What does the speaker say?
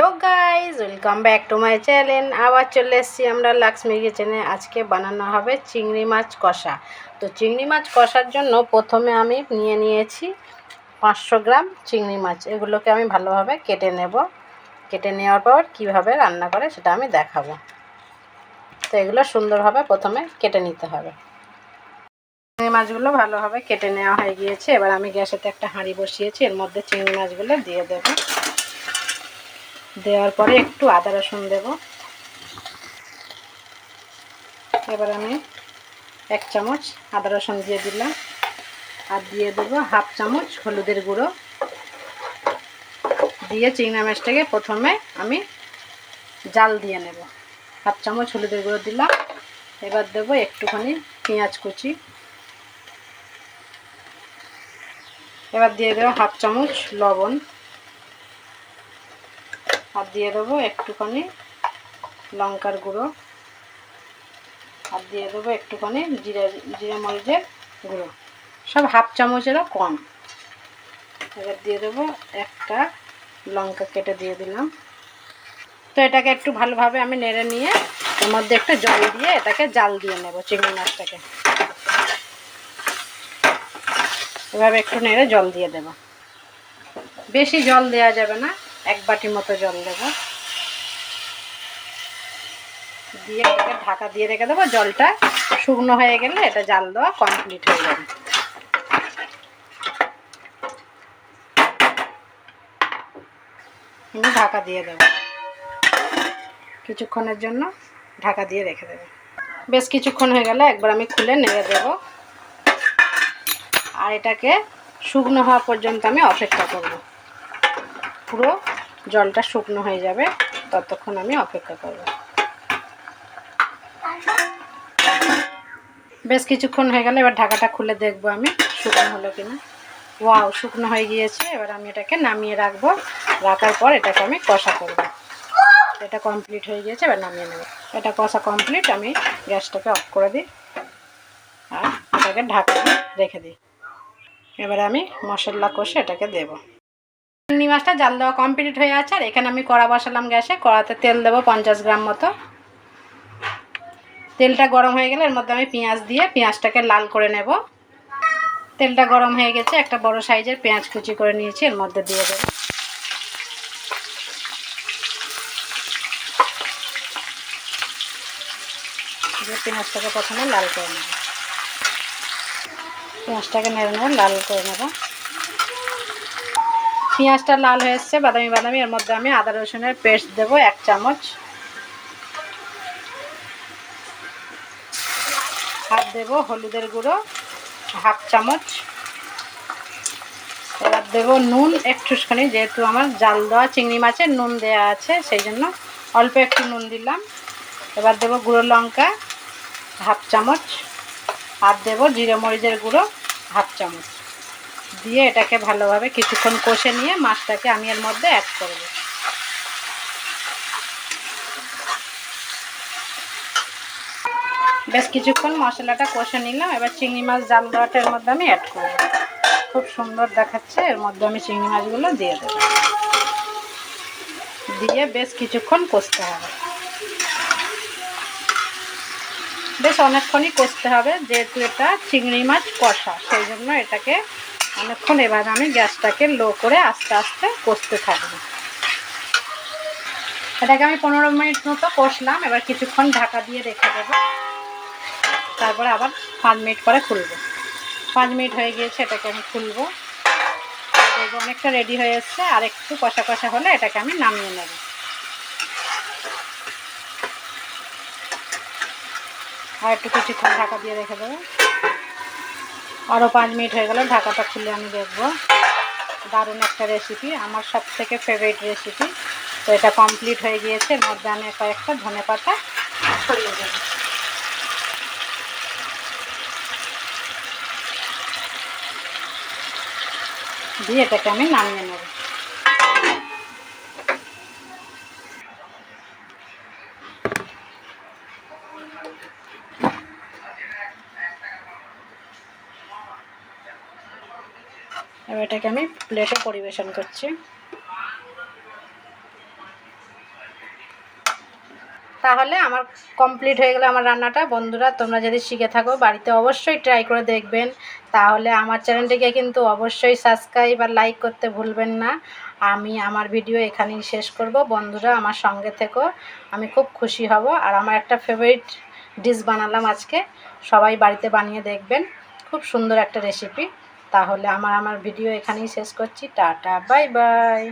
Hello guys welcome back to my channel. আবার চলে এসেছি আমরা লাক্সমি কিচেনে। আজকে বানানো হবে চিংড়ি মাছ কষা। তো চিংড়ি মাছ কষার জন্য প্রথমে আমি নিয়ে নিয়েছি পাঁচশো গ্রাম চিংড়ি মাছ। এগুলোকে আমি ভালোভাবে কেটে নেব। কেটে নেওয়ার পর কীভাবে রান্না করে সেটা আমি দেখাবো। তো এগুলো সুন্দরভাবে প্রথমে কেটে নিতে হবে। চিংড়ি মাছগুলো ভালোভাবে কেটে নেওয়া হয়ে গিয়েছে। এবার আমি গ্যাসেতে একটা হাঁড়ি বসিয়েছি। এর মধ্যে চিংড়ি মাছগুলো দিয়ে দেবো। দেওয়ার পরে একটু আদা রসুন দেব। এবার আমি এক চামচ আদা রসুন দিয়ে দিলাম। আর দিয়ে দেবো হাফ চামচ হলুদের গুঁড়ো। দিয়ে চিংড়া মাছটাকে প্রথমে আমি জাল দিয়ে নেব। হাফ চামচ হলুদের গুঁড়ো দিলাম। এবার দেবো একটুখানি পেঁয়াজ কুচি। এবার দিয়ে দেবো হাফ চামচ লবণ। আর দিয়ে দেবো একটুখানি লঙ্কার গুঁড়ো। আর দিয়ে দেবো একটুখানি জিরে জিরে মরিচের গুঁড়ো। সব হাফ চামচেরও কম। এবার দিয়ে দেবো একটা লঙ্কা কেটে দিয়ে দিলাম। তো এটাকে একটু ভালোভাবে আমি নেড়ে নিয়ে এর মধ্যে একটু জল দিয়ে এটাকে জাল দিয়ে নেব চিংড়ি মাছটাকে। এভাবে একটু নেড়ে জল দিয়ে দেব। বেশি জল দেওয়া যাবে না। এক বাটি মতো জল দেবো। দিয়ে এটাকে ঢাকা দিয়ে রেখে দেবো। জলটা শুকনো হয়ে গেলে এটা জাল দেওয়া কমপ্লিট হয়ে যাবে। ঢাকা দিয়ে দেবো। কিছুক্ষণের জন্য ঢাকা দিয়ে রেখে দেবো। বেশ কিছুক্ষণ হয়ে গেলে একবার আমি খুলে নেড়ে দেব। আর এটাকে শুকনো হওয়া পর্যন্ত আমি অপেক্ষা করব। পুরো জলটা শুকনো হয়ে যাবে, ততক্ষণ আমি অপেক্ষা করব। বেশ কিছুক্ষণ হয়ে গেলে, এবার ঢাকাটা খুলে দেখব আমি শুকনো হলো কিনা। ওয়াও, শুকনো হয়ে গিয়েছে, এবার আমি এটাকে নামিয়ে রাখব, রাখার পর এটাকে আমি কষা করব। এটা কমপ্লিট হয়ে গিয়েছে, এবার নামিয়ে নেব। এটা কষা কমপ্লিট আমি গ্যাসটাকে অফ করে দিই, আর এটাকে ঢাকা রেখে দিই। এবারে আমি মশলা কষে এটাকে দেবো। চিংড়ি মাছটা জাল দেওয়া কমপ্লিট হয়ে আছে, আর এখানে আমি কড়া বসালাম গ্যাসে। কড়াতে তেল দেবো পঞ্চাশ গ্রাম মতো। তেলটা গরম হয়ে গেলে এর মধ্যে আমি পেঁয়াজ দিয়ে পেঁয়াজটাকে লাল করে নেব। তেলটা গরম হয়ে গেছে, একটা বড় সাইজের পেঁয়াজ কুচি করে নিয়েছি, এর মধ্যে দিয়ে দেবো। দিয়ে পেঁয়াজটাকে প্রথমে লাল করে নেব। পেঁয়াজটাকে নেড়ে নেব লাল করে নেব। পেঁয়াজটা লাল হয়ে এসছে, বাদামি বাদামি, এর মধ্যে আমি আদা রসুনের পেস্ট দেবো এক চামচ। আর দেবো হলুদের গুঁড়ো হাফ চামচ। এবার দেবো নুন একটুখানি, যেহেতু আমার জাল দেওয়া চিংড়ি মাছের নুন দেওয়া আছে, সেই জন্য অল্প একটু নুন দিলাম। এবার দেবো গুঁড়ো লঙ্কা হাফ চামচ। আর দেবো জিরে মরিচের গুঁড়ো হাফ চামচ। দিয়ে এটাকে ভালোভাবে কিছুক্ষণ কষে নিয়ে মাছটাকে আমি এর মধ্যে অ্যাড করব বেশ কিছুক্ষণ মশলাটা কষে নিলাম। এবার চিংড়ি মাছ জাল দেওয়াটা এর মধ্যে আমি অ্যাড করব। খুব সুন্দর দেখাচ্ছে, এর মধ্যে আমি চিংড়ি মাছগুলো দিয়ে দেবো। দিয়ে বেশ কিছুক্ষণ কষতে হবে। বেশ অনেকক্ষণই কষতে হবে, যেহেতু এটা চিংড়ি মাছ কষা, সেই জন্য এটাকে অনেকক্ষণ এবার আমি গ্যাসটাকে লো করে আস্তে আস্তে কষতে থাকব। এটাকে আমি পনেরো মিনিট মতো কষলাম, এবার কিছুক্ষণ ঢাকা দিয়ে রেখে দেবো। তারপরে আবার পাঁচ মিনিট পরে খুলবো। পাঁচ মিনিট হয়ে গিয়েছে, এটাকে আমি খুলবো। দেখব অনেকটা রেডি হয়ে এসছে, আর একটু কষা কষা হলে এটাকে আমি নামিয়ে নেব। আর একটু কিছুক্ষণ ঢাকা দিয়ে রেখে দেবো। আরও পাঁচ মিনিট হয়ে গেল, ঢাকাটা খুলে আমি দেখব। দারুণ একটা রেসিপি আমার সব থেকে ফেভারিট রেসিপি তো এটা কমপ্লিট হয়ে গিয়েছে এর মধ্যে কয়েকটা ধনে পাতা ছড়িয়ে দেবো। দিয়ে এটাকে আমি নামিয়ে নেব। এবার এটাকে আমি প্লেটে পরিবেশন করছি। তাহলে আমার কমপ্লিট হয়ে গেলো আমার রান্নাটা। বন্ধুরা, তোমরা যদি শিখে থাকো, বাড়িতে অবশ্যই ট্রাই করে দেখবেন। তাহলে আমার চ্যানেলটিকে কিন্তু অবশ্যই সাবস্ক্রাইব আর লাইক করতে ভুলবেন না। আমি আমার ভিডিও এখানেই শেষ করব। বন্ধুরা, আমার সঙ্গে থেকো। আমি খুব খুশি হব। আর আমার একটা ফেভারিট ডিশ বানালাম আজকে। সবাই বাড়িতে বানিয়ে দেখবেন। খুব সুন্দর একটা রেসিপি তাহলে আমার আমার ভিডিও এখানেই শেষ করছি। Tata bye bye